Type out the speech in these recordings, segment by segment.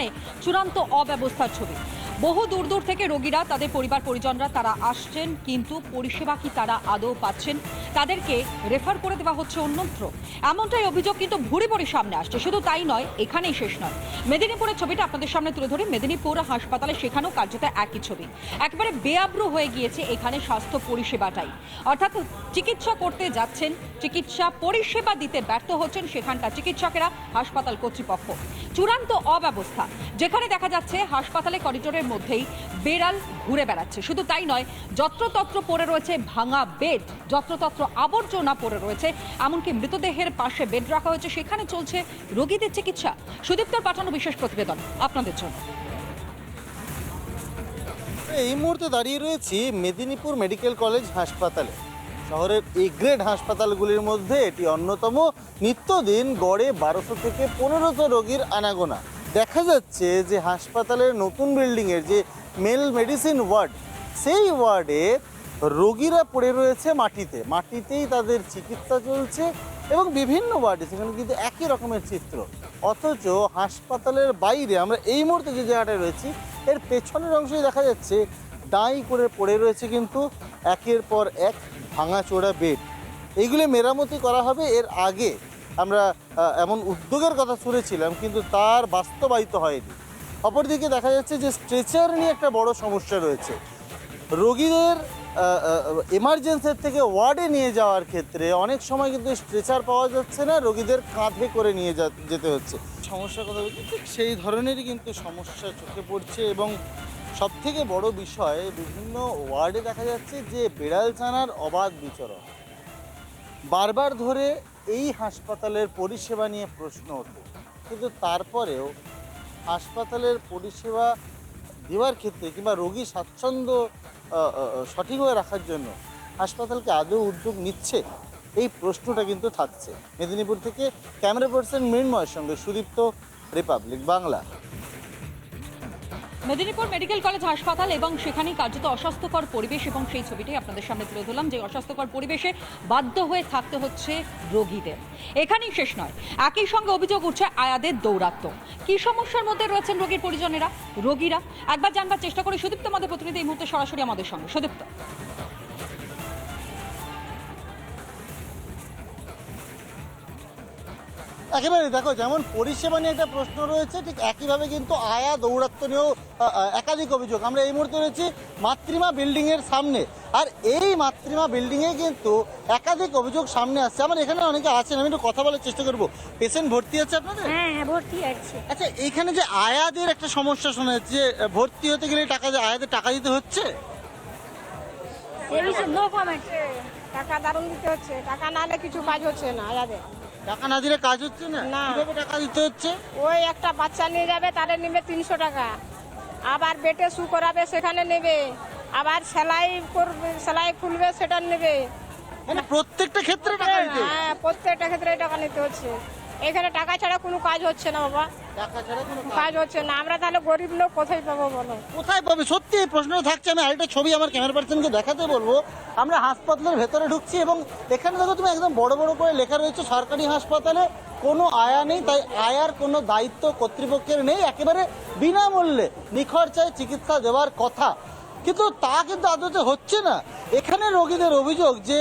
সেখানে চূড়ান্ত অব্যবস্থার ছবি। বহু দূর দূর থেকে রোগীরা, তাদের পরিবার পরিজনরা তারা আসছেন, কিন্তু পরিষেবা কি তারা আদৌ পাচ্ছেন? তাদেরকে রেফার করে দেওয়া হচ্ছে অন্যত্র। এমনটাই অভিযোগ কিন্তু ভুরি ভুরি সামনে আসছে। শুধু তাই নয়, এখানেই শেষ নয়। মেদিনীপুরের ছবিটা আপনাদের সামনে তুলে ধরে। মেদিনীপুর হাসপাতালে সেখানেও কার্যত একই ছবি। একেবারে বেআব্রু হয়ে গিয়েছে এখানে স্বাস্থ্য পরিষেবাটাই। অর্থাৎ চিকিৎসা করতে যাচ্ছেন, চিকিৎসা পরিষেবা দিতে ব্যর্থ হচ্ছেন সেখানকার চিকিৎসকেরা, হাসপাতাল কর্তৃপক্ষ। চূড়ান্ত অব্যবস্থা। যেখানে দেখা যাচ্ছে হাসপাতালে করিডোরের মধ্যেই বেড়াল ঘুরে বেড়াচ্ছে। শুধু তাই নয়, যত্রতত্র পড়ে রয়েছে ভাঙা বেড, যত্রতত্র আবর্জনা পড়ে রয়েছে, এমনকি মৃতদেহের পাশে বেড রাখা হয়েছে। সেখানে চলছে রোগীদের চিকিৎসা। সুদীপ্তর পাঠানো বিশেষ প্রতিবেদন আপনাদের জন্য। এই মুহূর্তে দাঁড়িয়ে রয়েছি মেদিনীপুর মেডিকেল কলেজ হাসপাতালে। শহরের এ গ্রেড হাসপাতালগুলির মধ্যে এটি অন্যতম। নিত্যদিন গড়ে বারোশো থেকে পনেরোশো রোগীর আনাগোনা। দেখা যাচ্ছে যে হাসপাতালের নতুন বিল্ডিংয়ের যে মেল মেডিসিন ওয়ার্ড, সেই ওয়ার্ডে রোগীরা পড়ে রয়েছে মাটিতে। মাটিতেই তাদের চিকিৎসা চলছে এবং বিভিন্ন ওয়ার্ডে সেখানে কিন্তু একই রকমের চিত্র। অথচ হাসপাতালের বাইরে আমরা এই মুহূর্তে যে জায়গাটায় রয়েছি, এর পেছনের অংশে দেখা যাচ্ছে ডাই করে পড়ে রয়েছে কিন্তু একের পর এক ভাঙাচোরা বেড। এইগুলি মেরামতি করা হবে এর আগে। আমরা এমন উদ্যোগের কথা শুনেছিলাম, কিন্তু তার বাস্তবায়িত হয়নি। অপরদিকে দেখা যাচ্ছে যে স্ট্রেচার নিয়ে একটা বড় সমস্যা রয়েছে। রোগীদের এমার্জেন্সির থেকে ওয়ার্ডে নিয়ে যাওয়ার ক্ষেত্রে অনেক সময় কিন্তু স্ট্রেচার পাওয়া যাচ্ছে না, রোগীদের কাঁধে করে নিয়ে যেতে হচ্ছে। সমস্যার কথা বলছি, ঠিক সেই ধরনেরই কিন্তু সমস্যা চোখে পড়ছে এবং সব থেকে বড় বিষয়, বিভিন্ন ওয়ার্ডে দেখা যাচ্ছে যে বেড়াল ছানার অবাধ বিচরণ। বারবার ধরে এই হাসপাতালের পরিষেবা নিয়ে প্রশ্ন ওঠে। কিন্তু তারপরেও হাসপাতালের পরিষেবা দেওয়ার ক্ষেত্রে কিংবা রোগী স্বাচ্ছন্দ্য সঠিকভাবে রাখার জন্য হাসপাতালকে আদৌ উদ্যোগ নিচ্ছে? এই প্রশ্নটা কিন্তু থাকছে। মেদিনীপুর থেকে ক্যামেরা পার্সন মৃন্ময়ের সঙ্গে Sudipta, Republic Bangla. Medinipur medical college হাসপাতাল এবং সেখানেই কার্যত অস্বাস্থ্যকর পরিবেশ এবং সেই ছবিটাই আপনাদের সামনে তুলে ধরলাম যে অস্বাস্থ্যকর পরিবেশে বাধ্য হয়ে থাকতে হচ্ছে রোগীদের। এখানেই শেষ নয়। একই সঙ্গে অভিযোগ উঠছে আয়াদের দৌরাত্ম। কি সমস্যার মধ্যে রয়েছেন রোগীর পরিজনেরা? রোগীরা? একবার জানবার চেষ্টা করে। সুদীপ্ত আমাদের প্রতিনিধি এই মুহূর্তে সরাসরি আমাদের সঙ্গে। সুদীপ্ত। একেবারে দেখো যেমন পরিষেবা নিয়ে একটা প্রশ্ন রয়েছে ঠিক একইভাবে কিন্তু আয়া দৌরাত্ম নিয়েও একাধিক অভিযোগ। আমরা এই মুহূর্তে রয়েছি মাতৃমা বিল্ডিং এর সামনে। আর এই মাতৃমা বিল্ডিং এ কিন্তু একাধিক অভিযোগ সামনে আসছে। আমার এখানে অনেকে আছেন আমি একটু কথা বলার চেষ্টা করব। পেশেন্ট ভর্তি আছে আপনাদের? হ্যাঁ হ্যাঁ ভর্তি আছে। আচ্ছা এখানে যে আয়াদের একটা সমস্যা শোনা যাচ্ছে যে ভর্তি হতে গেলে টাকা আয়াদের টাকা দিতে হচ্ছে? টাকা দারুণ দিতে হচ্ছে। টাকা না হলে কিছু কাজ হচ্ছে না আয়াদের। টাকা না দিলে কাজ হচ্ছে না? না। কীভাবে টাকা দিতে হচ্ছে? ওই একটা বাচ্চা নিয়ে যাবে তাদের নেবে তিনশো টাকা। আবার বেটে শু করাবে সেখানে নেবে। আবার সেলাই করবে সেলাই খুলবে সেটা নেবে। মানে প্রত্যেকটা ক্ষেত্রে টাকা দিতে হচ্ছে। হ্যাঁ প্রত্যেকটা ক্ষেত্রে টাকা নিতে হচ্ছে। এখানে টাকা ছাড়া কোনো কাজ হচ্ছে না বাবা। কাজ হচ্ছে না। আমরা তাহলে গরিব লোক কোথায় বলো? কোথায় প্রশ্নটা থাকছে। ছবি আমার দেখাতে বলব। আমরা হাসপাতালের ভেতরে ঢুকছি এবং একদম বড় বড় করে লেখা রয়েছে, সরকারি হাসপাতালে কোনো আয়া নেই, তাই আয়ার কোনো দায়িত্ব কর্তৃপক্ষের নেই, একেবারে বিনামূল্যে নিখরচায় চিকিৎসা দেওয়ার কথা। কিন্তু তা কিন্তু আদতে হচ্ছে না। এখানে রোগীদের অভিযোগ যে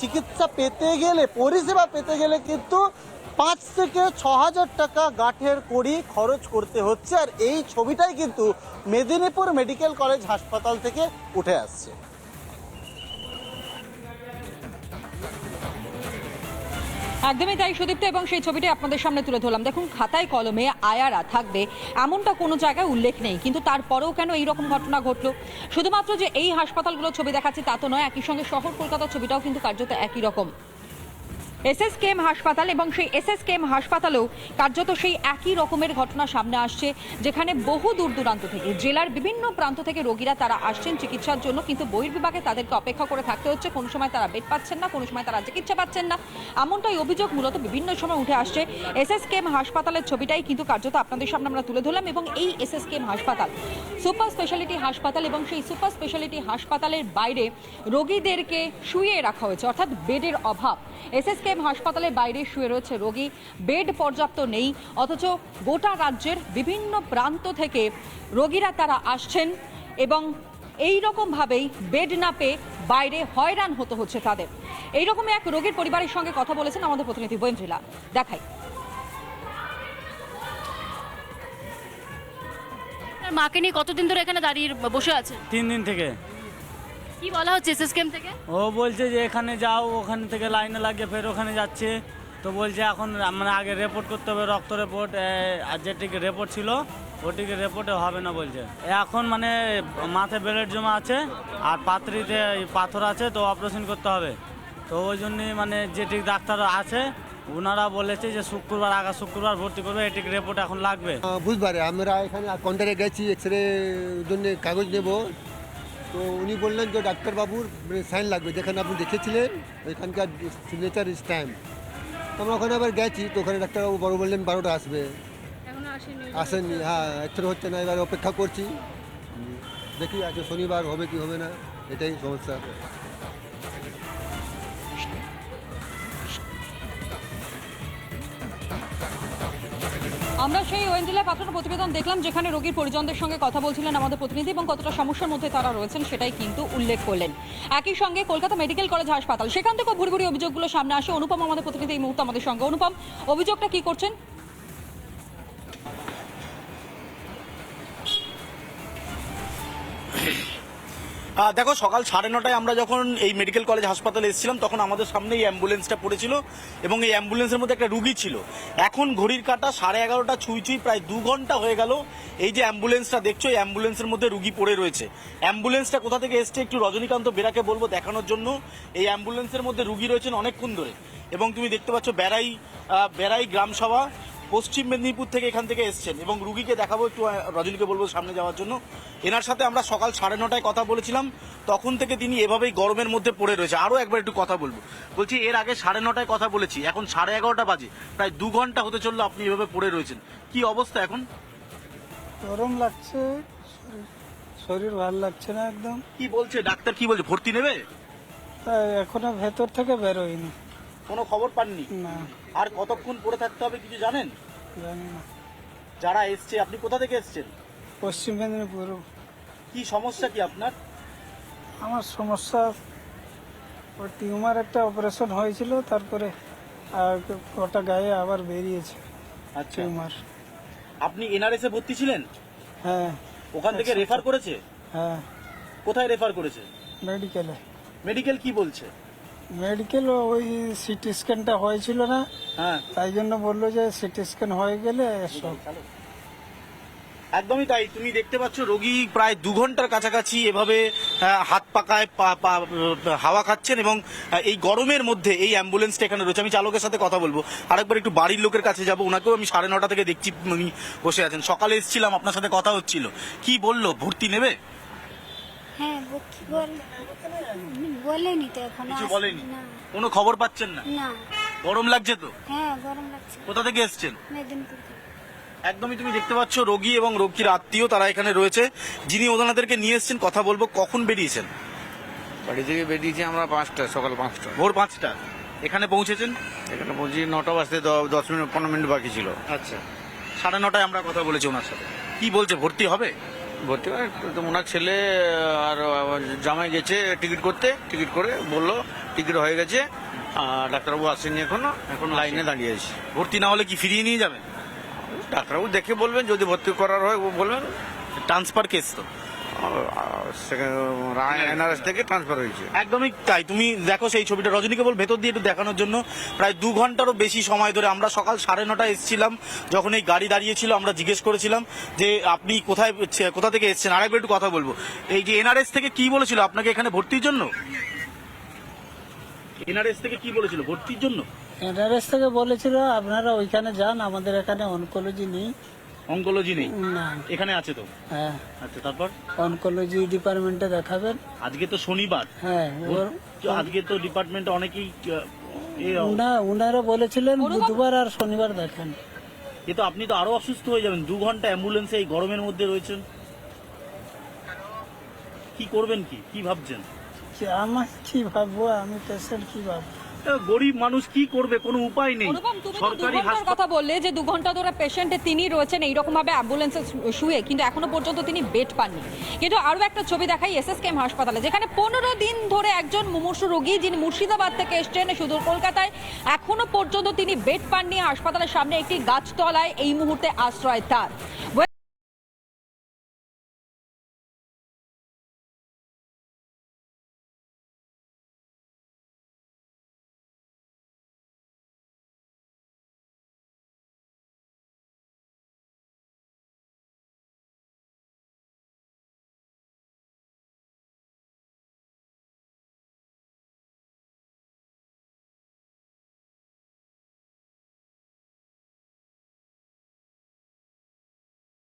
চিকিৎসা পেতে গেলে, পরিষেবা পেতে গেলে কিন্তু পাঁচ থেকে ছ হাজার টাকা গাঁঠের কড়ি খরচ করতে হচ্ছে, আর এই ছবিটাই কিন্তু মেদিনীপুর মেডিকেল কলেজ হাসপাতাল থেকে উঠে আসছে। একদমই তাই, সুদীপ্ত, এবং সেই ছবিটি আপনাদের সামনে তুলে ধরলাম। দেখুন, খাতায় কলমে আয়ারা থাকবে, এমনটা কোনো জায়গায় উল্লেখ নেই, কিন্তু তারপরেও কেন এই রকম ঘটনা ঘটলো? শুধুমাত্র যে এই হাসপাতালগুলোর ছবি দেখাচ্ছে তা তো নয়, একই সঙ্গে শহর কলকাতার ছবিটাও কিন্তু কার্যত একই রকম। এসএস কেম হাসপাতাল এবং সেই এসএসকেএম হাসপাতালেও কার্যত সেই একই রকমের ঘটনা সামনে আসছে, যেখানে বহু দূর দূরান্ত থেকে, জেলার বিভিন্ন প্রান্ত থেকে রোগীরা তারা আসছেন চিকিৎসার জন্য, কিন্তু বহির্বিভাগে তাদেরকে অপেক্ষা করে থাকতে হচ্ছে। কোনো সময় তারা বেড পাচ্ছেন না, কোনো সময় তারা চিকিৎসা পাচ্ছেন না। এমনটাই অভিযোগ মূলত বিভিন্ন সময় উঠে আসছে। এসএস কেম হাসপাতালের ছবিটাই কিন্তু কার্যত আপনাদের সামনে আমরা তুলে ধরলাম এবং এই এসএস কেম হাসপাতাল, সুপার স্পেশালিটি হাসপাতাল এবং সেই সুপার স্পেশালিটি হাসপাতালের বাইরে রোগীদেরকে শুয়ে রাখা হয়েছে, অর্থাৎ বেডের অভাব। এসএসকে এসকেএম হাসপাতালের বাইরে শুয়ে রয়েছে রোগী। বেড পর্যাপ্ত নেই অথচ গোটা রাজ্যের বিভিন্ন প্রান্ত থেকে রোগীরা তারা আসছেন এবং এই রকমভাবেই বেড না পেয়ে বাইরে হয়রান হতে হচ্ছে তাদের। এইরকমই এক রোগীর পরিবারের সঙ্গে কথা বলেছেন আমাদের প্রতিনিধি বৈন্দ্রিলা দেখাই। মাকে নিয়ে কতদিন ধরে এখানে দাঁড়িয়ে বসে আছে তিন দিন থেকে। কি বলা হচ্ছে এসএসকেএম থেকে? ও বলছে যে এখানে যাও ওখান থেকে লাইনে লাগিয়ে ফের ওখানে যাচ্ছে। তো বলছে এখন মানে আগে রিপোর্ট করতে হবে রক্ত রিপোর্ট আর যেটিকে রিপোর্ট ছিল ওটিকে রিপোর্টে হবে না বলছে। এখন মানে মাথায় ব্লেড জমা আছে আর পাত্রিতে পাথর আছে তো অপারেশন করতে হবে। তো ওই জন্যই মানে যেটি ডাক্তার আছে ওনারা বলেছে যে শুক্রবার আগা শুক্রবার ভর্তি করবে এটিকে রিপোর্ট এখন লাগবে। আহ, বুধবারে আমরা এখানে কাউন্টারে গেছি এক্স রে জন্য কাগজ নেব। তো উনি বললেন যে ডাক্তারবাবুর সাইন লাগবে যেখানে আপনি দেখেছিলেন ওইখানকার সিগনেচার স্ট্যাম্প আমরা ওখানে আবার গেছি তো ওখানে ডাক্তারবাবু বড় বললেন বারোটা আসবে। আসেননি হ্যাঁ একটু হচ্ছে না এবার অপেক্ষা করছি। দেখি আজকে শনিবার হবে কি হবে না এটাই সমস্যা। আমরা সেই ওয়েন্ডিলা পাত্রের প্রতিবেদন দেখলাম, যেখানে রোগীর পরিজনদের সঙ্গে কথা বলছিলেন আমাদের প্রতিনিধি এবং কতটা সমস্যার মধ্যে তারা রয়েছেন সেটাই কিন্তু উল্লেখ করলেন। একই সঙ্গে কলকাতা মেডিকেল কলেজ হাসপাতাল, সেখান থেকেও ভুড়ি ভুড়ি অভিযোগগুলো সামনে আসে। অনুপম আমাদের প্রতিনিধি এই মুহূর্তে আমাদের সঙ্গে। অনুপম, অভিযোগটা কি করছেন? দেখো, সকাল সাড়ে নটায় আমরা যখন এই মেডিকেল কলেজ হাসপাতালে এসেছিলাম, তখন আমাদের সামনে এই অ্যাম্বুলেন্সটা পড়েছিল এবং এই অ্যাম্বুলেন্সের মধ্যে একটা রুগী ছিল। এখন ঘড়ির কাটা সাড়ে এগারোটা ছুঁই ছুঁই প্রায় দু ঘণ্টা হয়ে গেল এই যে অ্যাম্বুলেন্সটা দেখছ, এই অ্যাম্বুলেন্সের মধ্যে রুগী পড়ে রয়েছে। অ্যাম্বুলেন্সটা কোথা থেকে এসছে একটু রজনীকান্ত বেরাকে বলব দেখানোর জন্য। এই অ্যাম্বুলেন্সের মধ্যে রুগী রয়েছেন অনেকক্ষণ ধরে এবং তুমি দেখতে পাচ্ছ বেড়াই বেড়াই গ্রামসভা পশ্চিম মেদিনীপুর থেকে এখান থেকে এসছেন এবং রুগীকে দেখাবো একটু রজনীকে বলব সামনে যাওয়ার জন্য। এনার সাথে আমরা সকাল সাড়ে নটায় কথা বলেছিলাম তখন থেকে তিনি এভাবেই গরমের মধ্যে পড়ে রয়েছে। আরও একবার একটু কথা বলব। বলছি এর আগে সাড়ে নটায় কথা বলেছি এখন সাড়ে এগারোটা বাজে প্রায় দু ঘণ্টা হতে চলল আপনি এভাবে পড়ে রয়েছেন। কি অবস্থা এখন? গরম লাগছে শরীর- ভালো লাগছে না একদম। কি বলছে? ডাক্তার কি বলছে? ভর্তি নেবে? এখনও ভেতর থেকে বেরোয়নি। কোনো খবর পাননি। আর কতক্ষণ পড়ে থাকতে হবে কিছু জানেন? যারা এসছে আপনি কোথা থেকে এসছেন? পশ্চিম মেদিনীপুর। কি সমস্যা কি আপনার? আমার সমস্যা টিউমার একটা অপারেশন হয়েছিল তারপরে ওটা গায়ে আবার বেরিয়েছে আচ্ছা। টিউমার। আপনি এনআরএস এ ভর্তি ছিলেন? হ্যাঁ। ওখান থেকে রেফার করেছে? হ্যাঁ। কোথায় রেফার করেছে? মেডিকেলে। মেডিকেল কি বলছে? মেডিকেল ওই সিটি স্ক্যানটা হয়েছিল না হ্যাঁ। তাই জন্য বলল যে সিটি স্ক্যান হয়ে গেলে একদমই তাই। তুমি দেখতে পাচ্ছ রোগী প্রায় দু ঘণ্টার কাছাকাছি এভাবে হাত পাকায় হাওয়া খাচ্ছেন এবং এই গরমের মধ্যে এই অ্যাম্বুলেন্সটা এখানে রয়েছে। আমি চালকের সাথে কথা বলব। আরেকবার একটু বাড়ির লোকের কাছে যাব। ওনাকেও আমি সাড়ে নটা থেকে দেখছি উনি বসে আছেন। সকালে এসেছিলাম আপনার সাথে কথা হচ্ছিল। কি বলল? ভর্তি নেবে? হ্যাঁ ব- বল বলেনি তো এখন কিছু বলেনি? না। কোনো খবর পাচ্ছেন না? না। গরম লাগছে তো? হ্যাঁ গরম লাগছে। কোথা থেকে এসছেন? মেদিনীপুর থেকে। একদমই তুমি দেখতে পাচ্ছ রোগী এবং রোগীর আত্মীয় তারা এখানে রয়েছে। যিনি ওনাদেরকে নিয়ে এসেছেন কথা বলব কখন বেরিয়েছেন? বাড়ি থেকে বেরিয়েছি আমরা পাঁচটা সকাল পাঁচটা। ভোর পাঁচটা। এখানে পৌঁছেছেন? এখানে পৌঁছে নটা বাজতে দশ মিনিট পনেরো মিনিট বাকি ছিল। আচ্ছা। সাড়ে নটায় আমরা কথা বলেছি ওনার সাথে। কি বলছে ভর্তি হবে? ভর্তি তো ওনার ছেলে আর জামাই গেছে টিকিট করতে। টিকিট করে বলল টিকিট হয়ে গেছে। আর ডাক্তারবাবু আসেনি এখনও। এখন লাইনে দাঁড়িয়ে আছি। ভর্তি না হলে কি ফিরিয়ে নিয়ে যাবেন? ডাক্তারবাবু দেখে বলবেন যদি ভর্তি করার হয় ও বলবেন। ট্রান্সফার কেস তো। এনআরএস থেকে ট্রান্সফার হয়েছে। একদমই তাই। তুমি দেখো সেই ছবিটা। রজনী কেবল ভেতর দিয়ে একটু দেখানোর জন্য প্রায় দু ঘন্টারও বেশি সময় ধরে আমরা সকাল সাড়ে নটায় এসেছিলাম যখন এই গাড়ি দাঁড়িয়েছিল আমরা জিজ্ঞেস করেছিলাম যে আপনি কোথায় কোথা থেকে এসেছেন? আরেকবার একটু কথা বলব। এই যে এনআরএস থেকে কি বলেছিল? আপনাকে এখানে ভর্তির জন্য? এনআরএস থেকে কি বলেছিল? ভর্তির জন্য? এনআরএস থেকে বলেছিল আপনারা ওইখানে যান আমাদের এখানে অনকোলজি নেই। অঙ্কোলজি নেই? না। এখানে আছে তো? হ্যাঁ। আচ্ছা তারপর? অনকোলজি ডিপার্টমেন্টে দেখাবেন। আজকে তো শনিবার। হ্যাঁ ওর আজকে তো ডিপার্টমেন্টে অনেকেই আহ, এ উনা- উনারা বলেছিলেন বুধবার আর শনিবার দেখেন। এ তো আপনি তো আরও অসুস্থ হয়ে যাবেন। দু ঘণ্টা অ্যাম্বুলেন্সে এই গরমের মধ্যে রয়েছেন। কি করবেন কি? কি ভাবছেন? যে আমার কি ভাববো? আমি পেশেন্ট কি ভাববো? গরিব মানুষ কি করবে? কোনো উপায় নেই। সরকারি কথা বললে যে দু ঘণ্টা ধরে পেশেন্টে তিনি রয়েছেন এইরকম ভাবে অ্যাম্বুলেন্সে শুয়ে কিন্তু এখনও পর্যন্ত তিনি বেড পাননি। কিন্তু আরও একটা ছবি দেখাই এস এসএসকেএম হাসপাতালে যেখানে পনেরো দিন ধরে একজন মুমূর্ষু রোগী যিনি মুর্শিদাবাদ থেকে এসছেন সুদূর কলকাতায় এখনও পর্যন্ত তিনি বেড পাননি। হাসপাতালের সামনে একটি গাছতলায় এই মুহূর্তে আশ্রয় তার।